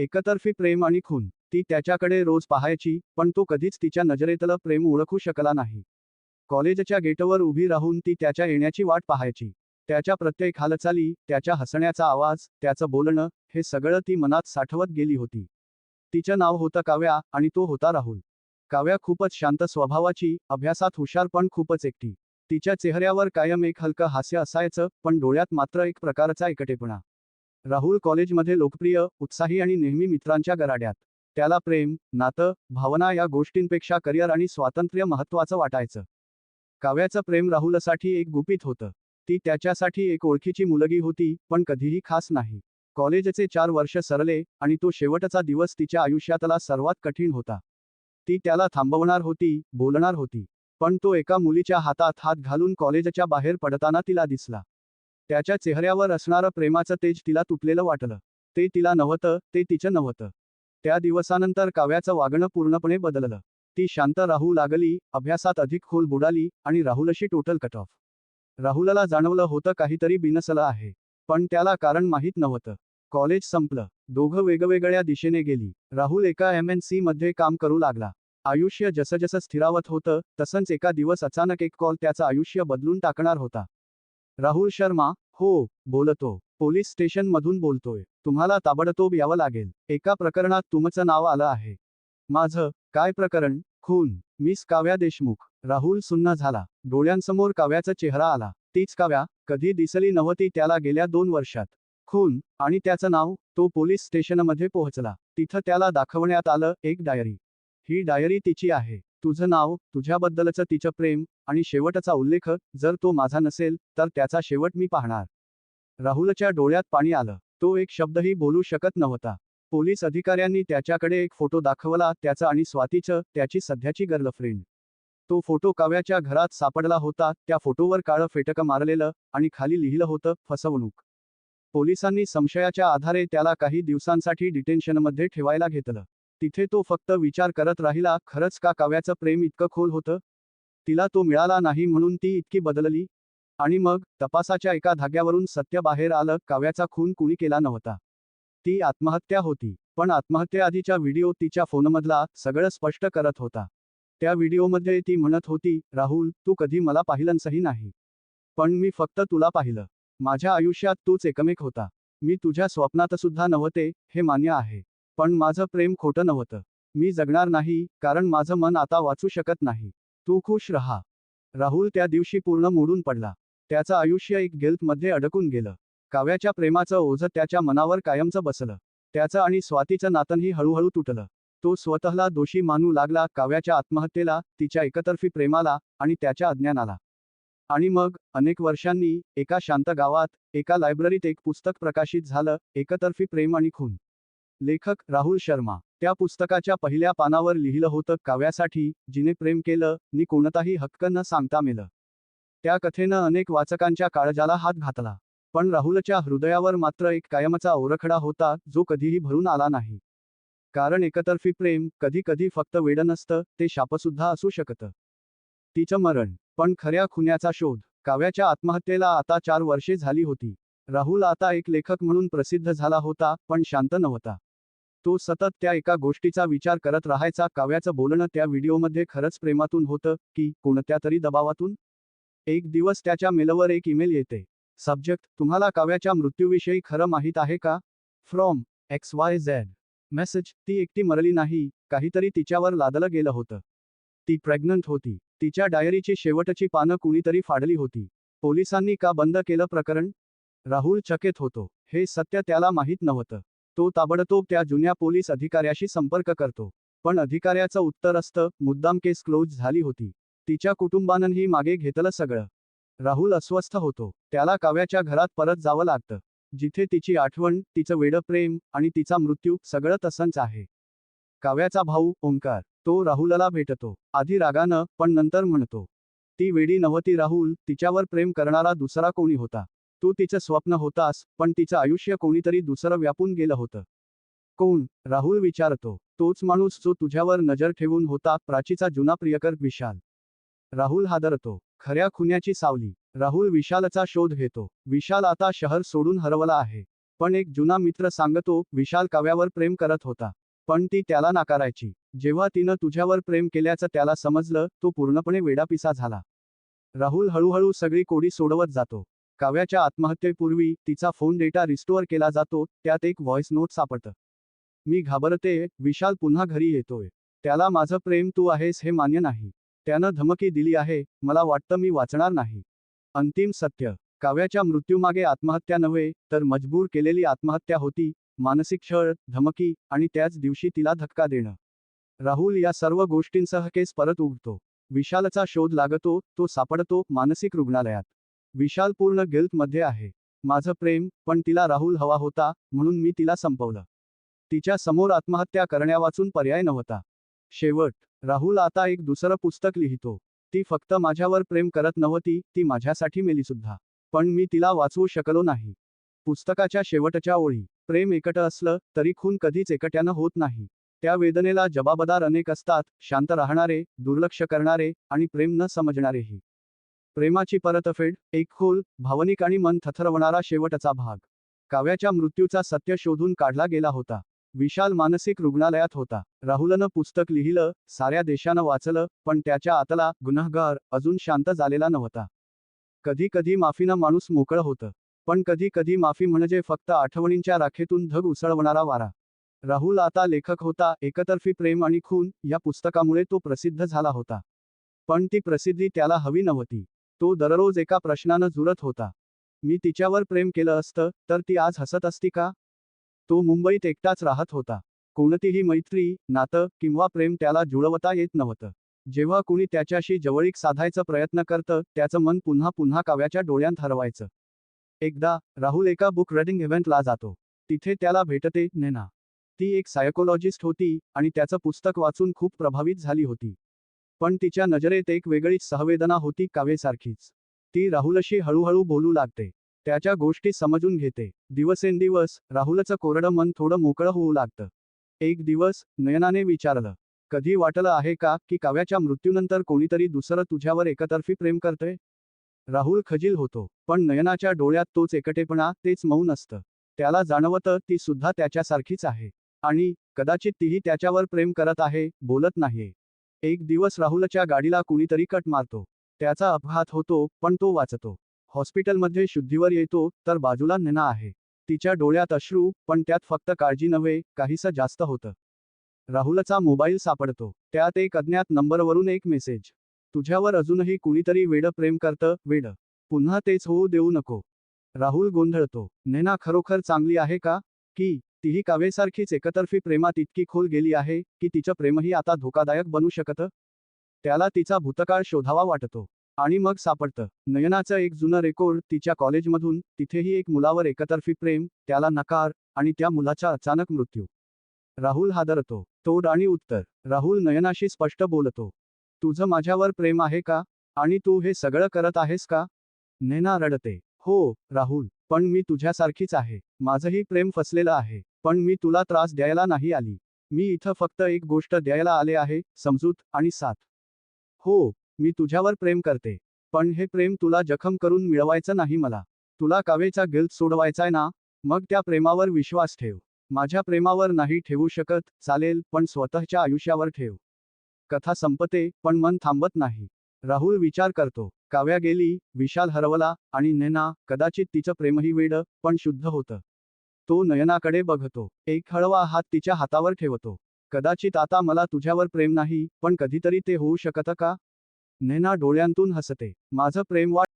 एकतर्फी प्रेम आणि खून. ती त्याच्याकडे रोज पाहायची पण तो कधीच तिच्या नजरेतलं प्रेम ओळखू शकला नाही. कॉलेजच्या गेटवर उभी राहून ती त्याच्या येण्याची वाट पाहायची. त्याच्या प्रत्येक हालचाली त्याच्या हसण्याचा आवाज त्याचं बोलणं हे सगळं ती मनात साठवत गेली होती. तिचं नाव होतं काव्या आणि तो होता राहुल. काव्या खूपच शांत स्वभावाची अभ्यासात हुशार पण खूपच एकटी. तिच्या चेहऱ्यावर कायम एक हलकं हास्य असायचं पण डोळ्यात मात्र एक प्रकारचा एकटेपणा. राहुल कॉलेजमध्ये लोकप्रिय उत्साही आणि नेहमी मित्रांच्या गराड्यात. त्याला प्रेम नातं भावना या गोष्टींपेक्षा करिअर आणि स्वातंत्र्य महत्त्वाचं वाटायचं. काव्याचं प्रेम राहुलसाठी एक गुपित होतं. ती त्याच्यासाठी एक ओळखीची मुलगी होती पण कधीही खास नाही. कॉलेजचे चार वर्ष सरले आणि तो शेवटचा दिवस तिच्या आयुष्यातला सर्वात कठीण होता. ती त्याला थांबवणार होती बोलणार होती. पण तो एका मुलीच्या हातात हात घालून कॉलेजच्या बाहेर पडताना तिला दिसला. त्याच्या चेहऱ्यावर असणारं प्रेमाचं तेज तिला तुटलेलं वाटलं. ते तिला नव्हतं ते तिचं नव्हतं. त्या दिवसानंतर काव्याचं वागणं पूर्णपणे बदललं. ती शांत राहू लागली अभ्यासात अधिक खोल बुडाली आणि राहुलशी टोटल कट ऑफ राहुलला जाणवलं होतं काहीतरी बिनसलं आहे. पण त्याला कारण माहीत नव्हतं. कॉलेज संपलं. दोघं वेगवेगळ्या दिशेने गेली. राहुल एका एम एन सी मध्ये काम करू लागला. आयुष्य जसजसं स्थिरावत होतं तसंच एका दिवस अचानक एक कॉल त्याचं आयुष्य बदलून टाकणार होता. राहुल शर्मा हो बोलतो. पोलीस स्टेशन मधून बोलतोय. तुम्हाला ताबडतोब यावं लागेल. एका प्रकरणात तुमचं नाव आलं आहे. माझं काय प्रकरण? खून. मिस काव्या देशमुख. राहुल सुन्न झाला. डोळ्यांसमोर काव्याचा चेहरा आला. तीच काव्या कधी दिसली नव्हती त्याला गेल्या दोन वर्षात. खून. आणि त्याचं नाव? तो पोलीस स्टेशनमध्ये पोहोचला. तिथं त्याला दाखवण्यात आलं एक डायरी. ही डायरी तिची आहे. तुझं नाव तुझ्याबद्दलचं तिचं प्रेम आणि शेवटचा उल्लेख जर तो माझा नसेल तर त्याचा शेवट मी पाहणार. राहुलच्या डोळ्यात पाणी आलं. तो एक शब्दही बोलू शकत नव्हता. पोलीस अधिकाऱ्यांनी त्याच्याकडे एक फोटो दाखवला त्याचं आणि स्वातीचं त्याची सध्याची गर्लफ्रेंड. तो फोटो काव्याच्या घरात सापडला होता त्या फोटोवर काळं फेटकं मारलेलं आणि खाली लिहिलं होतं फसवणूक. पोलिसांनी संशयाच्या आधारे त्याला काही दिवसांसाठी डिटेन्शनमध्ये ठेवायला घेतलं. तिथे तो फक्त विचार करत राहिला खरंच का काव्याचं प्रेम इतकं खोल होतं? तिला तो मिळाला नाही म्हणून ती इतकी बदलली आणि मग तपासाच्या एका धाग्यावरून सत्य बाहेर आलं काव्याचा खून कुणी केला नव्हता. ती आत्महत्या होती पण आत्महत्येआधीच्या व्हिडिओ तिच्या फोनमधला सगळं स्पष्ट करत होता. त्या व्हिडिओमध्ये ती म्हणत होती राहुल तू कधी मला पाहिलंसही नाही. पण मी फक्त तुला पाहिलं. माझ्या आयुष्यात तूच एकमेक होता. मी तुझ्या स्वप्नातसुद्धा नव्हते हे मान्य आहे. पण माझं प्रेम खोटं नव्हतं. मी जगणार नाही कारण माझं मन आता वाचू शकत नाही. तू खुश रहा. राहुल त्या दिवशी पूर्ण मोडून पडला. त्याचं आयुष्य एक गिल्टमध्ये अडकून गेलं. काव्याच्या प्रेमाचं ओझं त्याच्या मनावर कायमचं बसलं. त्याचं आणि स्वातीचं नातंही हळूहळू तुटलं. तो स्वतःला दोषी मानू लागला काव्याच्या आत्महत्येला तिच्या एकतर्फी प्रेमाला आणि त्याच्या अज्ञानाला. आणि मग अनेक वर्षांनी एका शांत गावात एका लायब्ररीत एक पुस्तक प्रकाशित झालं एकतर्फी प्रेम आणि खून. लेखक राहुल शर्मा. त्या पुस्तकाच्या पहिल्या पानावर लिहिलं होतं काव्यासाठी जिने प्रेम केलं नि कोणताही हक्क न सांगता मेलं. त्या कथेनं अनेक वाचकांच्या काळजाला हात घातला. पण राहुलच्या हृदयावर मात्र एक कायमचा ओरखडा होता जो कधीही भरून आला नाही. कारण एकतर्फी प्रेम कधी कधी फक्त वेड नसतं ते शापसुद्धा असू शकतं. तिचं मरण. पण खऱ्या खुन्याचा शोध. काव्याच्या आत्महत्येला आता चार वर्षे झाली होती. राहुल आता एक लेखक म्हणून प्रसिद्ध झाला होता पण शांत नव्हता. तो सतत त्या एका गोष्टीचा विचार करत राहायचा. काव्याचं बोलणं त्या व्हिडिओमध्ये खरंच प्रेमातून होतं की कोणत्या तरी दबावातून? एक दिवस त्याच्या मेलवर एक ईमेल येते. सब्जेक्ट तुम्हाला काव्याच्या मृत्यूविषयी खरं माहीत आहे का? From X Y Z. Message ती एकटी मरली नाही काहीतरी तिच्यावर लादलं गेलं होतं. ती प्रेग्नंट होती. तिच्या डायरीची शेवटची पानं कुणीतरी फाडली होती. पोलिसांनी का बंद केलं प्रकरण? राहुल चकित होतो. हे सत्य त्याला माहीत नव्हतं. तो ताबडतोब त्या जुन्या पोलीस अधिकाऱ्याशी संपर्क करतो. पण अधिकाऱ्याचं उत्तर असतं मुद्दाम केस क्लोज झाली होती. तिच्या कुटुंबानंही मागे घेतलं सगळं. राहुल अस्वस्थ होतो. त्याला काव्याच्या घरात परत जावं लागतं. जिथे तिची आठवण तिचं वेडं प्रेम आणि तिचा मृत्यू सगळं तसंच आहे. काव्याचा भाऊ ओंकार तो राहुलला भेटतो. आधी रागानं पण नंतर म्हणतो. ती वेडी नव्हती राहुल तिच्यावर प्रेम करणारा दुसरा कोणी होता. तू तिचं स्वप्न होतास पण तिचं आयुष्य कोणीतरी दुसरं व्यापून गेलं होतं. कोण? राहुल विचारतो. तोच माणूस जो तुझ्यावर नजर ठेवून होता प्राचीचा जुना प्रियकर विशाल. राहुल हादरतो. खऱ्या खुन्याची सावली. राहुल विशालचा शोध घेतो. विशाल आता शहर सोडून हरवला आहे. पण एक जुना मित्र सांगतो विशाल काव्यावर प्रेम करत होता. पण ती त्याला नाकारायची. जेव्हा तिनं तुझ्यावर प्रेम केल्याचं त्याला समजलं तो पूर्णपणे वेडापिसा झाला. राहुल हळूहळू सगळी कोडी सोडवत जातो. काव्याच्या आत्महत्येपूर्वी तिचा फोन डेटा रिस्टोअर केला जातो त्यात एक व्हॉइस नोट सापडतं. मी घाबरते विशाल पुन्हा घरी येतोय. त्याला माझं प्रेम तू आहेस हे मान्य नाही. त्यानं धमकी दिली आहे मला वाटतं मी वाचणार नाही. अंतिम सत्य. काव्याच्या मृत्यूमागे आत्महत्या नव्हे तर मजबूर केलेली आत्महत्या होती मानसिक छळ धमकी आणि त्याच दिवशी तिला धक्का देणं. राहुल या सर्व गोष्टींसह केस परत उघडतो. विशालचा शोध लागतो तो सापडतो मानसिक रुग्णालयात. विशाल पूर्ण गिल्टमध्ये आहे. माझं प्रेम पण तिला राहुल हवा होता म्हणून मी तिला संपवलं. तिच्या समोर आत्महत्या करण्यावाचून पर्याय नव्हता. शेवट राहुल आता एक दुसरं पुस्तक लिहितो. ती फक्त माझ्यावर प्रेम करत नव्हती ती माझ्यासाठी मेलीसुद्धा. पण मी तिला वाचवू शकलो नाही. पुस्तकाच्या शेवटच्या ओळी प्रेम एकटं असलं तरी खून कधीच एकट्यानं होत नाही. त्या वेदनेला जबाबदार अनेक असतात शांत राहणारे दुर्लक्ष करणारे आणि प्रेम न समजणारेही. प्रेमाची परतफेड एक खोल भावनिक आणि मन थथरवणारा शेवटचा भाग. काव्याच्या मृत्यूचा सत्य शोधून काढला गेला होता. विशाल मानसिक रुग्णालयात होता. राहुलनं पुस्तक लिहिलं साऱ्या देशानं वाचलं पण त्याच्या आतला गुन्हगार अजून शांत झालेला नव्हता. कधी कधी माफीनं माणूस मोकळं होतं. पण कधी कधी माफी म्हणजे फक्त आठवणींच्या राखेतून धग उसळवणारा वारा. राहुल आता लेखक होता एकतर्फी प्रेम आणि खून या पुस्तकामुळे तो प्रसिद्ध झाला होता. पण ती प्रसिद्धी त्याला हवी नव्हती. तो दररोज एका प्रश्नानं जुरत होता. मी तिच्यावर प्रेम केलं असतं तर ती आज हसत असती का? तो मुंबईत एकटाच राहत होता. कोणतीही मैत्री नातं किंवा प्रेम त्याला जुळवता येत नव्हतं. जेव्हा कुणी त्याच्याशी जवळीक साधायचा प्रयत्न करतं त्याचं मन पुन्हा पुन्हा काव्याच्या डोळ्यांत हरवायचं. एकदा राहुल एका बुक रेडिंग इव्हेंटला जातो. तिथे त्याला भेटते नेना. ती एक सायकोलॉजिस्ट होती आणि त्याचं पुस्तक वाचून खूप प्रभावित झाली होती. पण तिच्या नजरेत एक वेगळीच सहवेदना होती कावेसारखीच ती राहुलशी हळूहळू बोलू लागते. त्याच्या गोष्टी समजून घेते. दिवसेंदिवस राहुलचं कोरडं मन थोडं मोकळं होऊ लागतं. एक दिवस नयनाने विचारलं कधी वाटलं आहे का की काव्याच्या मृत्यूनंतर कोणीतरी दुसरं तुझ्यावर एकतर्फी प्रेम करते राहुल खजील होतो पण नयनाच्या डोळ्यात तोच एकटेपणा तेच मौन असतं. त्याला जाणवतं ती सुद्धा त्याच्यासारखीच आहे. आणि कदाचित तीही त्याच्यावर प्रेम करत आहे बोलत नाहीये. एक दिवस राहुलच्या गाडीला कुणीतरी कट मारतो. त्याचा अपघात होतो पण तो वाचतो. हॉस्पिटलमध्ये शुद्धीवर येतो तर बाजूला नेना आहे. तिच्या डोळ्यात अश्रू पण त्यात फक्त काळजी नव्हे काहीसं जास्त होतं. राहुलचा मोबाईल सापडतो. त्यात एक अज्ञात नंबरवरून एक मेसेज. तुझ्यावर अजूनही कुणीतरी वेडं प्रेम करतं वेडं. पुन्हा तेच होऊ देऊ नको. राहुल गोंधळतो. नेना खरोखर चांगली आहे का? की तीही कावेसारखीच एकतर्फी प्रेमात इतकी खोल गेली आहे की तिचं प्रेमही आता धोकादायक बनू शकतं? त्याला तिचा भूतकाळ शोधावा वाटतो. आणि मग सापडतं. नयनाचं एक जुनं रेकॉर्ड तिच्या कॉलेजमधून तिथेही एक मुलावर एकतर्फी प्रेम त्याला नकार आणि त्या मुलाचा अचानक मृत्यू. राहुल हादरतो. तोड आणि उत्तर. राहुल नयनाशी स्पष्ट बोलतो. तुझं माझ्यावर प्रेम आहे का? आणि तू हे सगळं करत आहेस का? नैना रडते. हो राहुल. पण मी तुझ्यासारखीच आहे. माझंही प्रेम फसलेलं आहे. पण मी तुला त्रास द्यायला नाही आली. मी इथं फक्त एक गोष्ट द्यायला आले आहे समजूत आणि साथ. हो मी तुझ्यावर प्रेम करते. पण हे प्रेम तुला जखम करून मिळवायचं नाही मला. तुला कावेचा गिल्त सोडवायचाय ना? मग त्या प्रेमावर विश्वास ठेव. माझ्या प्रेमावर नाही ठेवू शकत चालेल पण स्वतःच्या आयुष्यावर ठेव. कथा संपते पण मन थांबत नाही. राहुल विचार करतो. काव्या गेली विशाल हरवला आणि नेना कदाचित तिचं प्रेमही वेड पण शुद्ध होतं. तो नयनाकडे बघतो. एक हळवा हात तिच्या हातावर ठेवतो. कदाचित आता मला तुझ्यावर प्रेम नाही पण कधीतरी ते होऊ शकतं का? नैना डोळ्यांतून हसते. माझं प्रेम वाट